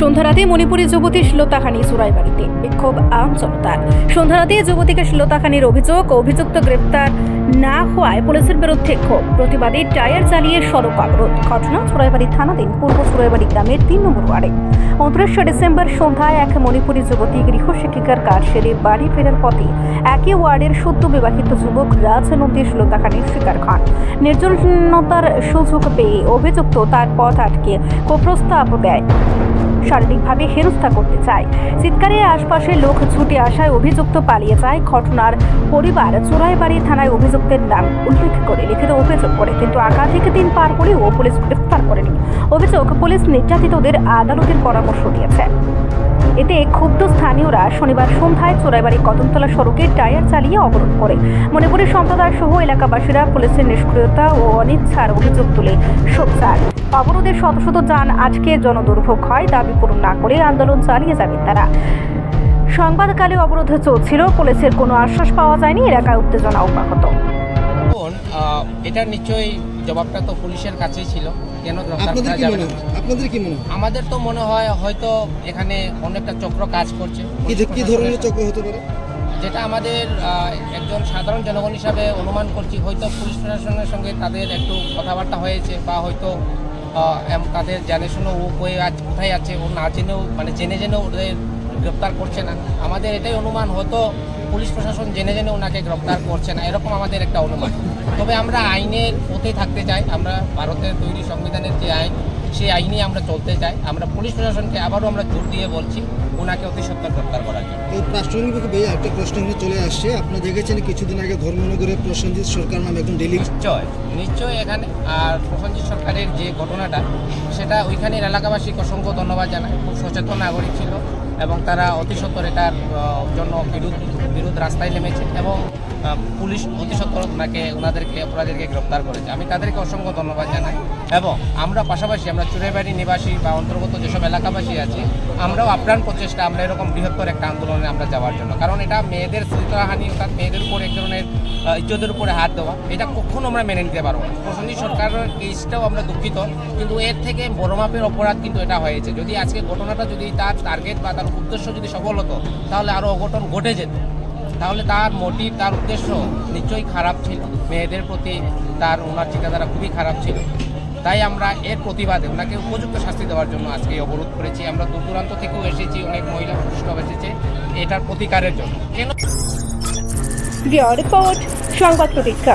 সন্ধ্যা মণিপুরি যুবতী শ্লোতাহানি সুরাইবাড়িতে বিক্ষোভ আম জনতার। সন্ধ্যারাতে যুবতীকে শ্লোতাহানির অভিযোগ অভিযুক্ত গ্রেপ্তার না হওয়ায় পুলিশের বিরুদ্ধে ক্ষোভ। প্রতিবাদে টায়ার চালিয়ে সড়ক অবরোধ। ঘটনা চুরাইবাড়ি থানাধীন পূর্ব চুরাইবাড়ি গ্রামের তিন নম্বর ওয়ার্ডে। উনত্রিশে ডিসেম্বর সন্ধ্যায় এক মণিপুরী যুবতী গৃহ শিক্ষিকার কাজ সেরে বাড়ি ফেরার পথে একই ওয়ার্ডের সদ্য বিবাহিত যুবক রাজ নদী শ্লোতাহানির শিকার খান নির্জনতার সুযোগ পেয়ে অভিযুক্ত তার পথ আটকে কুপ্রস্তাব দেয়। শারীরিকভাবে হেনস্থা করতে চায়। চিৎকারে আশপাশে লোক ছুটে আসায় অভিযুক্ত পালিয়ে যায়। ঘটনার পরিবার চোরাইবাড়ি থানায় অভিযুক্তের নাম উল্লেখ করে লিখিত অভিযোগ করে, কিন্তু একাধিক দিন পার করেও পুলিশ গ্রেফতার করেনি। অভিযোগ, পুলিশ নির্যাতিতদের আদালতের পরামর্শ দিয়েছে। এতে ক্ষুব্ধ স্থানীয়রা শনিবার সন্ধ্যায় চোরাইবাড়ি কদমতলা সড়কে টায়ার চালিয়ে অবরোধ করে। মণিপুরী সম্প্রদায় সহ এলাকাবাসীরা পুলিশের নিষ্ক্রিয়তা ও অনিচ্ছার অভিযোগ তুলে সোচ্চার। অবরোধের শত শত যান আজকে জনদুর্ভোগ হয়, দাবি পূরণ না করে আন্দোলন চালিয়ে যাবেন তারা। সংবাদকালে অবরোধ চলছিল পুলিশের কোনো আশ্বাস পাওয়া যায়নি এলাকায় উত্তেজনা অব্যাহত। এটার নিশ্চয়ই জবাবটা তো পুলিশের কাছেই ছিল। কেন আপনাদের কি মনে না। আপনাদের কি আমাদের তো মনে হয় হয়তো এখানে অনেকটা চক্র কাজ করছে। কি কি ধরনের চক্র হতে পারে? যেটা আমাদের একজন সাধারণ জনগণ হিসাবে অনুমান করছি হয়তো পুলিশ প্রশাসনের সঙ্গে তাদের একটু কথাবার্তা হয়েছে বা হয়তো তাদের জানে শুনে ও কোথায় আছে ও না জেনেও মানে জেনে জেনেও ওদের গ্রেপ্তার করছে না। আমাদের এটাই অনুমান হতো পুলিশ প্রশাসন জেনে জেনে ওনাকে গ্রেপ্তার করছে না। এরকম আমাদের একটা অনুমান। তবে আমরা আইনের পথে থাকতে চাই। আমরা ভারতের তৈরি সংবিধানের যে আইন, সেই আইনেই আমরা চলতে চাই। আমরা পুলিশ প্রশাসনকে আবারও আমরা জোর দিয়ে বলছি, ওনাকে অতি সত্তর গ্রেপ্তার করার জন্য। এই প্রাসঙ্গিকভাবে একটা প্রশ্ন এখানে চলে আসছে। আপনি দেখেছেন কিছুদিন আগে ধর্মনগরে প্রসেনজিৎ সরকার নামে একজন ডেলি নিশ্চয় নিশ্চয় এখানে। আর প্রসেনজিৎ সরকারের যে ঘটনাটা, সেটা ওইখানের এলাকাবাসীকে অসংখ্য ধন্যবাদ জানায় খুব সচেতন নাগরিক ছিল এবং তারা অতি সত্বর এটার জন্য বিরোধ বিরোধ রাস্তায় নেমেছে এবং পুলিশ অতি সত্বর ওনাকে, ওনাদেরকে অপরাধীদেরকে গ্রেপ্তার করেছে। আমি তাদেরকে অসংখ্য ধন্যবাদ জানাই এবং আমরা পাশাপাশি আমরা চুরাইবাড়ি নিবাসী বা অন্তর্গত যেসব এলাকাবাসী আছি, আমরাও আপ্রাণ প্রচেষ্টা, আমরা এরকম বৃহত্তর একটা আন্দোলনে আমরা যাওয়ার জন্য। কারণ এটা মেয়েদের শ্রীতাহানি অর্থাৎ মেয়েদের উপর এক ধরনের ইজ্জতের উপরে হাত দেওয়া, এটা কখনো আমরা মেনে নিতে পারব না। প্রসেনজিৎ সরকারের কেসটাও আমরা দুঃখিত, কিন্তু এর থেকে বড় মাপের অপরাধ কিন্তু এটা হয়েছে। যদি আজকে ঘটনাটা যদি তার টার্গেট বা তার উদ্দেশ্য যদি সফল হতো, তাহলে আরও অঘটন ঘটে যেত। তাহলে তার মোটিভ তার উদ্দেশ্য নিশ্চয়ই খারাপ ছিল। মেয়েদের প্রতি তার ওনার চিন্তাধারা খুবই খারাপ ছিল। তাই আমরা এর প্রতিবাদে ওনাকে উপযুক্ত শাস্তি দেওয়ার জন্য আজকে অবরোধ করেছি। আমরা দূর দূরান্ত থেকেও এসেছি, অনেক মহিলা, পুরুষরাও এসেছে। এটার প্রতিকারের জন্য। রিপোর্ট সংবাদ প্রতীক্ষা।